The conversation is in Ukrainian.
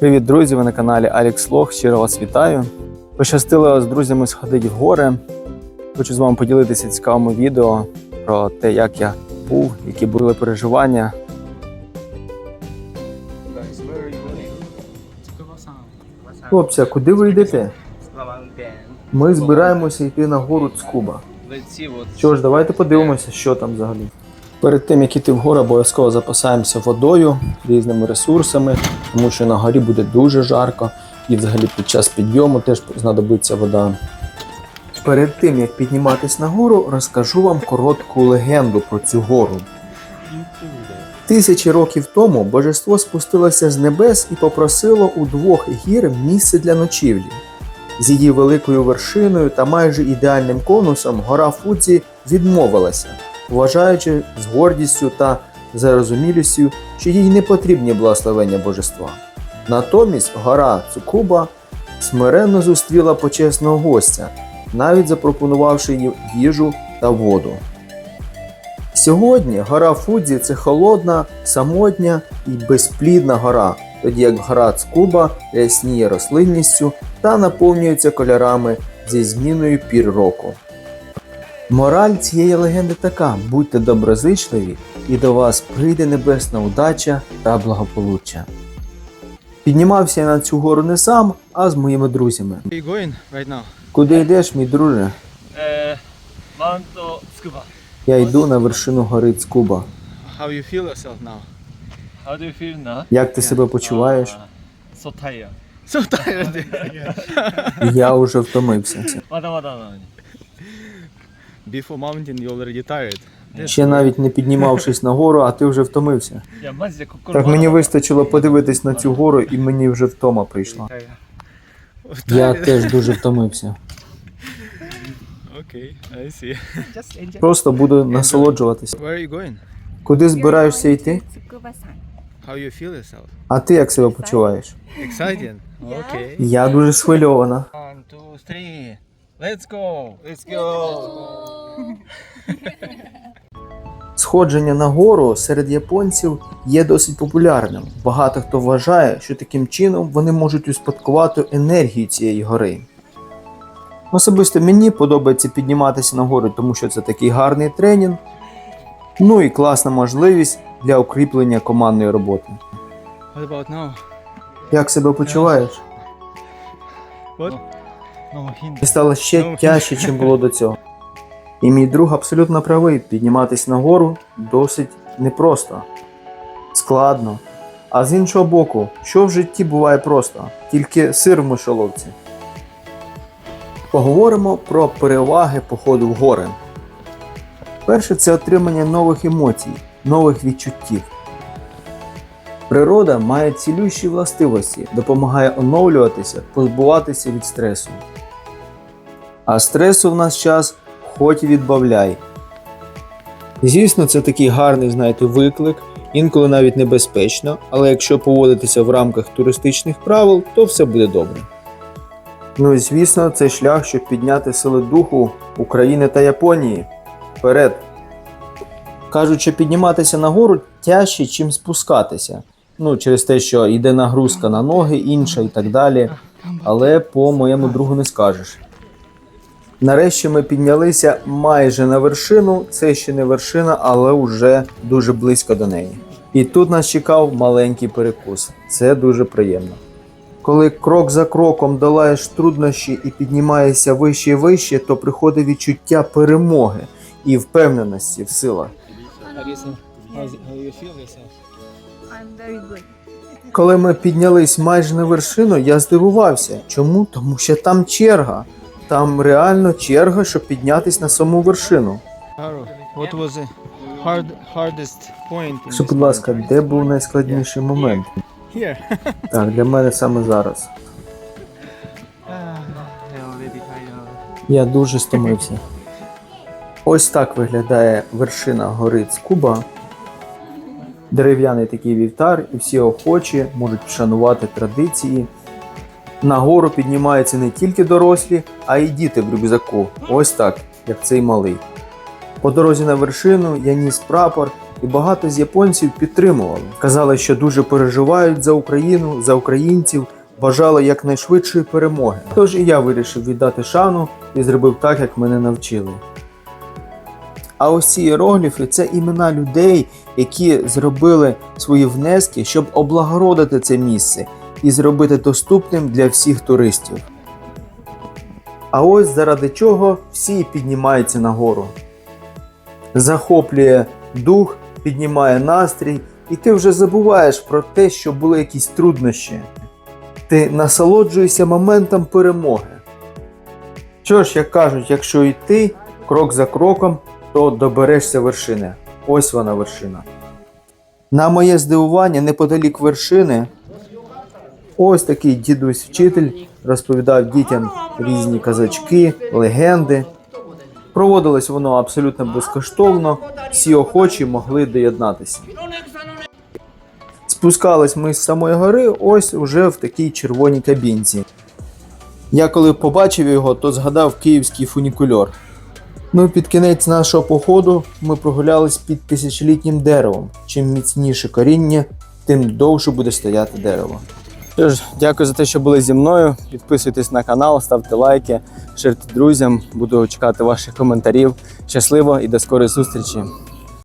Привіт, друзі! Ви на каналі Алікс Лох. Щиро вас вітаю. Пощастило з друзями сходити в гори. Хочу з вами поділитися цікавими відео про те, як я був, які були переживання. Хлопці, а куди ви йдете? Ми збираємося йти на гору Цкуба. Що ж, давайте подивимося, що там взагалі. Перед тим, як іти в гору, обов'язково запасаємося водою, різними ресурсами, тому що на горі буде дуже жарко, і взагалі під час підйому теж знадобиться вода. Перед тим, як підніматись на гору, розкажу вам коротку легенду про цю гору. Тисячі років тому божество спустилося з небес і попросило у двох гір місце для ночівлі. З її великою вершиною та майже ідеальним конусом гора Фудзі відмовилася, вважаючи з гордістю та зарозумілістю, що їй не потрібні благословення божества. Натомість гора Цукуба смиренно зустріла почесного гостя, навіть запропонувавши їй їжу та воду. Сьогодні гора Фудзі це холодна, самотня і безплідна гора, тоді як гора Цкуба рясніє рослинністю та наповнюється кольорами зі зміною пір року. Мораль цієї легенди така: будьте доброзичливі, і до вас прийде небесна удача та благополуччя. Піднімався я на цю гору не сам, а з моїми друзями. Куди йдеш, мій друже? Tsukuba. Я йду на вершину гори Цкуба. Як ти себе почуваєш? Uh. Я уже втомився. Before mountain you already tired. Ще навіть не піднімавшись на гору, а ти вже втомився. Так мені вистачило подивитись на цю гору, і мені вже втома прийшла. Я теж дуже втомився. Просто буду насолоджуватися. Куди збираєшся йти? А ти як себе почуваєш? Я дуже схвильована. Let's go! Let's go! Сходження на гору серед японців є досить популярним. Багато хто вважає, що таким чином вони можуть успадкувати енергію цієї гори. Особисто мені подобається підніматися на гору, тому що це такий гарний тренінг, ну і класна можливість для укріплення командної роботи. What about now? Як себе почуваєш? What? No, hint. І стало ще тяжче, чим було до цього. І мій друг абсолютно правий, підніматися нагору досить непросто, складно. А з іншого боку, що в житті буває просто, тільки сир в мишоловці. Поговоримо про переваги походу в гори. Перше це отримання нових емоцій, нових відчуттів. Природа має цілющі властивості, допомагає оновлюватися, позбуватися від стресу. А стресу в нас час хоч відбавляй. Звісно, це такий гарний, знаєте, виклик, інколи навіть небезпечно, але якщо поводитися в рамках туристичних правил, то все буде добре. Ну і звісно, це шлях, щоб підняти сили духу України та Японії. Вперед! Кажуть, що підніматися на гору тяжче, чим спускатися. Ну, через те, що йде нагрузка на ноги, інша і так далі. Але по моєму другу не скажеш. Нарешті ми піднялися майже на вершину. Це ще не вершина, але вже дуже близько до неї. І тут нас чекав маленький перекус. Це дуже приємно. Коли крок за кроком долаєш труднощі і піднімаєшся вище і вище, то приходить відчуття перемоги і впевненості в силах. Коли ми піднялись майже на вершину, я здивувався. Чому? Тому що там черга. Там реально черга, щоб піднятись на саму вершину. What was the hard, hardest point? Що, будь ласка, де був найскладніший момент? Here. Так, для мене саме зараз. Я дуже стомився. Ось так виглядає вершина гори Цкуба. Дерев'яний такий вівтар, і всі охочі можуть вшанувати традиції. На гору піднімаються не тільки дорослі, а й діти в рюкзаку. Ось так, як цей малий. По дорозі на вершину я ніс прапор і багато з японців підтримували. Казали, що дуже переживають за Україну, за українців, бажали якнайшвидшої перемоги. Тож і я вирішив віддати шану і зробив так, як мене навчили. А ось ці іерогліфи це імена людей, які зробили свої внески, щоб облагородити це місце і зробити доступним для всіх туристів. А ось заради чого всі піднімаються нагору. Захоплює дух, піднімає настрій, і ти вже забуваєш про те, що були якісь труднощі. Ти насолоджуєшся моментом перемоги. Що ж, як кажуть, якщо йти крок за кроком, то доберешся вершини. Ось вона вершина. На моє здивування, неподалік вершини, ось такий дідусь-вчитель розповідав дітям різні казачки, легенди. Проводилось воно абсолютно безкоштовно, всі охочі могли доєднатися. Спускались ми з самої гори, ось уже в такій червоній кабінці. Я коли побачив його, то згадав київський фунікульор. Ну під кінець нашого походу ми прогулялись під тисячолітнім деревом. Чим міцніше коріння, тим довше буде стояти дерево. Що ж, дякую за те, що були зі мною. Підписуйтесь на канал, ставте лайки, ширте друзям. Буду чекати ваших коментарів. Щасливо і до скорої зустрічі!